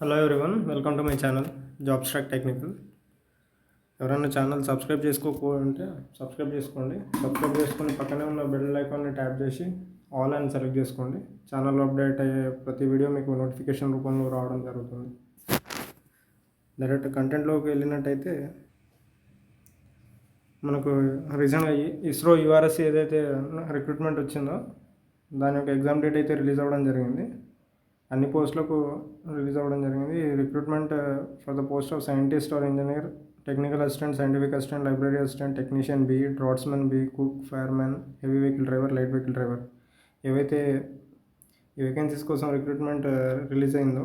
Hello everyone welcome to my channel jobs track technical ఎవరైనా channel subscribe చేసుకోకపోతే subscribe చేసుకోండి. Subscribe చేసుకొని పక్కనే ఉన్న బెల్ ఐకాన్ని ట్యాప్ చేసి ఆల్ అని సెలెక్ట్ చేసుకోండి. ఛానల్ అప్డేట్ అయ్యే ప్రతి వీడియో మీకు నోటిఫికేషన్ రూపంలో రావడం జరుగుతుంది. డైరెక్ట్ కంటెంట్లోకి వెళ్ళినట్టయితే మనకు రీసెంట్గా ఇస్రో యూఆర్ఎస్ ఏదైతే రిక్రూట్మెంట్ వచ్చిందో దాని యొక్క ఎగ్జామ్ డేట్ అయితే రిలీజ్ అవ్వడం జరిగింది. అన్ని పోస్టులకు రిలీజ్ అవ్వడం జరిగింది. Recruitment for the post of scientist or engineer technical assistant scientific assistant library assistant technician B draughtsmen B cook firemen heavy vehicle driver light vehicle driver ఏవైతే ఈ వేకెన్సీస్ కోసం రిక్రూట్మెంట్ రిలీజ్ uh, అయిందో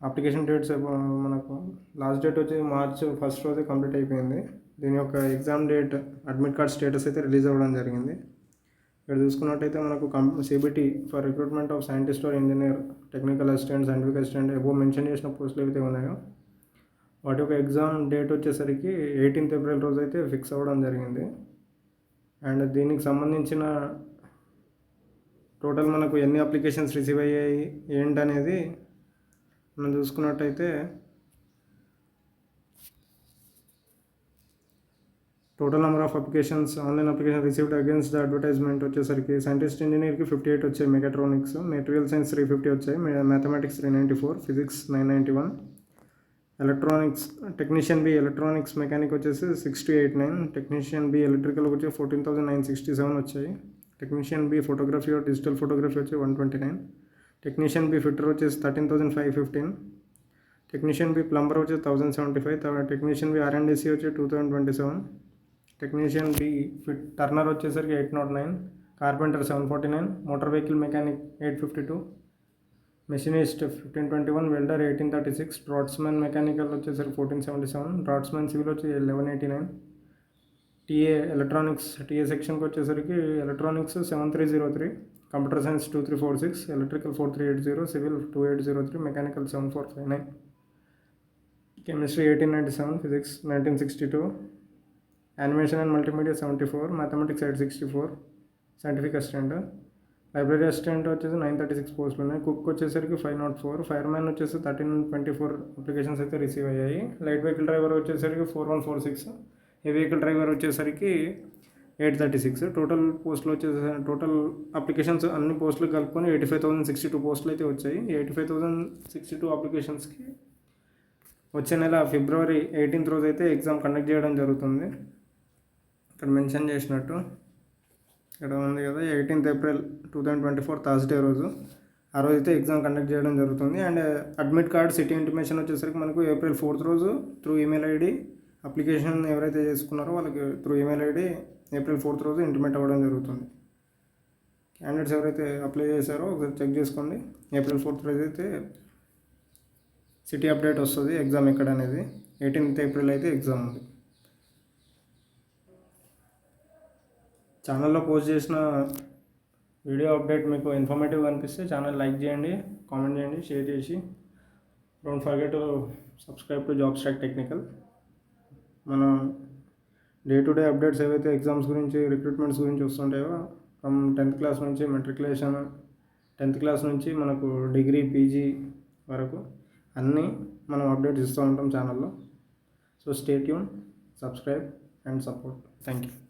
application dates uh, మనకు last date వచ్చి March first రోజే complete అయిపోయింది. దీని యొక్క exam date admit card status అయితే రిలీజ్ అవ్వడం జరిగింది. ఇక్కడ చూసుకున్నట్టయితే మనకు cum CBT for recruitment of scientist or engineer technical assistant scientific assistant above mention చేసిన పోస్టులు ఏవైతే ఉన్నాయో వాటి యొక్క ఎగ్జామ్ డేట్ వచ్చేసరికి ఎయిటీన్త్ ఏప్రిల్ రోజు అయితే ఫిక్స్ అవ్వడం జరిగింది. అండ్ దీనికి సంబంధించిన టోటల్ మనకు ఎన్ని అప్లికేషన్స్ రిసీవ్ అయ్యాయి ఏంటనేది మనం చూసుకున్నట్టయితే total number of applications online application received against the advertisement వచ్చేసరికి సైంటిస్ట్ ఇంజనీర్కి ఫిఫ్టీ ఎయిట్ వచ్చాయి mechatronics material science three fifty వచ్చాయి mathematics three ninety four physics nine ninety one electronics technician B electronics mechanic వచ్చేసి sixty eight nine technician B electrical వచ్చి fourteen thousand nine sixty seven వచ్చాయి technician B photography digital photography వచ్చి one twenty nine technician B fitter వచ్చేసి thirteen thousand five fifteen technician B plumber వచ్చి thousand seventy five technician B R and C వచ్చి two thousand twenty seven technician B fit turner వచ్చేసరికి eight naught nine carpenter seven forty nine motor vehicle mechanic eight fifty two machinist fifteen twenty one welder eighteen thirty six draughtsmen mechanical వచ్చేసరికి fourteen seventy seven draughtsmen civil వచ్చి eleven eighty nine TA electronics TA సెక్షన్కి వచ్చేసరికి electronics seven three zero three computer science two three four six electrical four three eight zero civil two eight zero three mechanical seven four five nine chemistry eighteen ninety seven physics nineteen sixty two animation and multimedia seventy four mathematics eight sixty four scientific assistant library assistant వచ్చేసి nine thirty six పోస్టులు ఉన్నాయి. Cook వచ్చేసరికి five naught four fireman వచ్చేసి thirteen twenty four applications అయితే receive అయ్యాయి. Light vehicle driver వచ్చేసరికి four one four six heavy vehicle driver వచ్చేసరికి eight thirty six total పోస్టులు వచ్చేసి టోటల్ అప్లికేషన్స్ అన్ని పోస్టులు కలుపుకొని eighty five thousand sixty two పోస్టులు అయితే వచ్చాయి. Eighty five thousand sixty two అప్లికేషన్స్కి వచ్చే నెల ఫిబ్రవరి ఎయిటీన్త్ రోజు అయితే ఎగ్జామ్ కండక్ట్ చేయడం జరుగుతుంది. ఇక్కడ మెన్షన్ చేసినట్టు ఇక్కడ ఉంది కదా eighteenth April two thousand twenty four Thursday రోజు. ఆ రోజు అయితే ఎగ్జామ్ కండక్ట్ చేయడం జరుగుతుంది. And admit card city intimation వచ్చేసరికి మనకు ఏప్రిల్ ఫోర్త్ రోజు త్రూ ఈమెయిల్ ఐడి అప్లికేషన్ ఎవరైతే చేసుకున్నారో వాళ్ళకి through email ID April fourth రోజు ఇంటిమేట్ అవ్వడం జరుగుతుంది. క్యాండిడేట్స్ ఎవరైతే అప్లై చేశారో ఒకసారి చెక్ చేసుకోండి. ఏప్రిల్ ఫోర్త్ రోజు అయితే సిటీ అప్డేట్ వస్తుంది ఎగ్జామ్ ఎక్కడ అనేది. ఎయిటీన్త్ ఏప్రిల్ అయితే ఎగ్జామ్ ఉంది. ఛానల్లో పోస్ట్ చేసిన వీడియో అప్డేట్ మీకు ఇన్ఫర్మేటివ్ అనిపిస్తే ఛానల్ లైక్ చేయండి కామెంట్ చేయండి షేర్ చేసి. Don't forget to subscribe to jobs track technical మనం డే టు డే అప్డేట్స్ ఏవైతే ఎగ్జామ్స్ గురించి రిక్రూట్మెంట్స్ గురించి వస్తుంటాయో ఫ్రమ్ టెన్త్ క్లాస్ నుంచి మెట్రికులేషన్ టెన్త్ క్లాస్ నుంచి మనకు డిగ్రీ పీజీ వరకు అన్నీ మనం అప్డేట్స్ ఇస్తూ ఉంటాం ఛానల్లో. So stay tune subscribe and support thank you